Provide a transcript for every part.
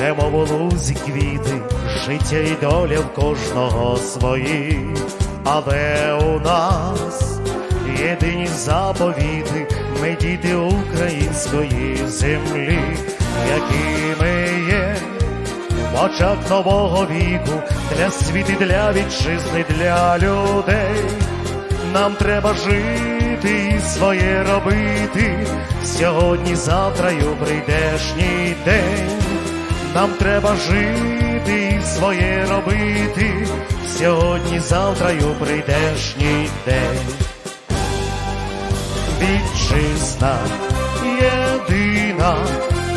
друзі, квіти, життя і доля в кожного свої, але у нас єдині заповіти, ми діти української землі, якими є в очах нового віку для світу, для вітчизни, для людей. Нам треба жити і своє робити сьогодні, завтра у прийдешній день. Нам треба жити і своє робити. Сьогодні, завтра й у прийдешній день. Вітчизна єдина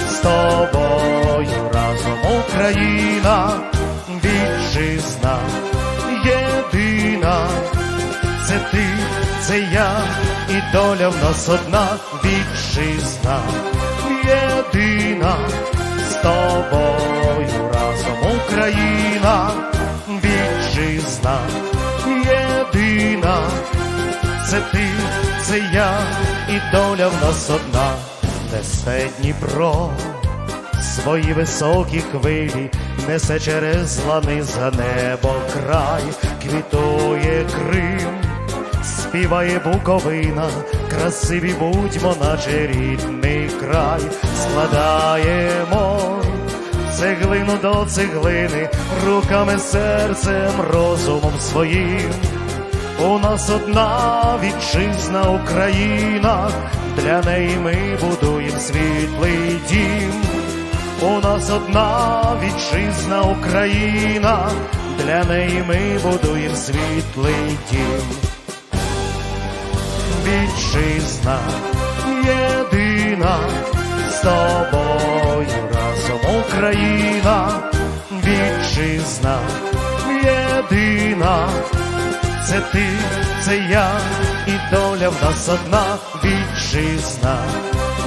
з тобою разом Україна, вітчизна єдина, це ти, це я, і доля в нас одна. Вітчизна єдина це ти, це я, і доля в нас одна, несе Дніпро, свої високі хвилі, несе через лани за небо край, квітує Крим, співає Буковина, красиві будьмо, наче рідний край, складаємо цеглину до цеглини, руками, серцем, розумом своїм. У нас одна вітчизна Україна, для неї ми будуємо світлий дім. У нас одна вітчизна Україна, для неї ми будуємо світлий дім. Вітчизна єдина з тобою разом Україна, вітчизна єдина. Це ти, це я, і доля в нас одна вітчизна,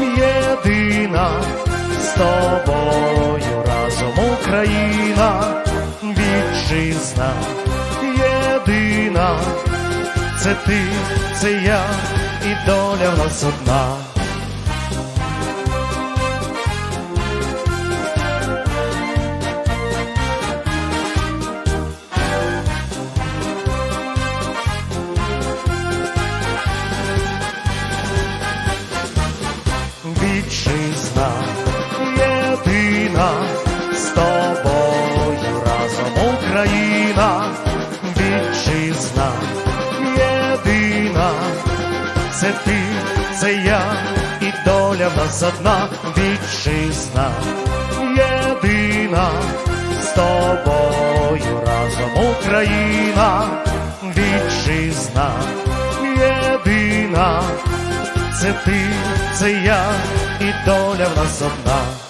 єдина з тобою разом Україна, вітчизна, єдина, це ти, це я, і доля в нас одна. Вітчизна єдина з тобою разом Україна, вітчизна єдина, це ти, це я, і доля в нас одна, вітчизна єдина з тобою разом Україна, вітчизна єдина. Це ти, це я, і доля в нас одна.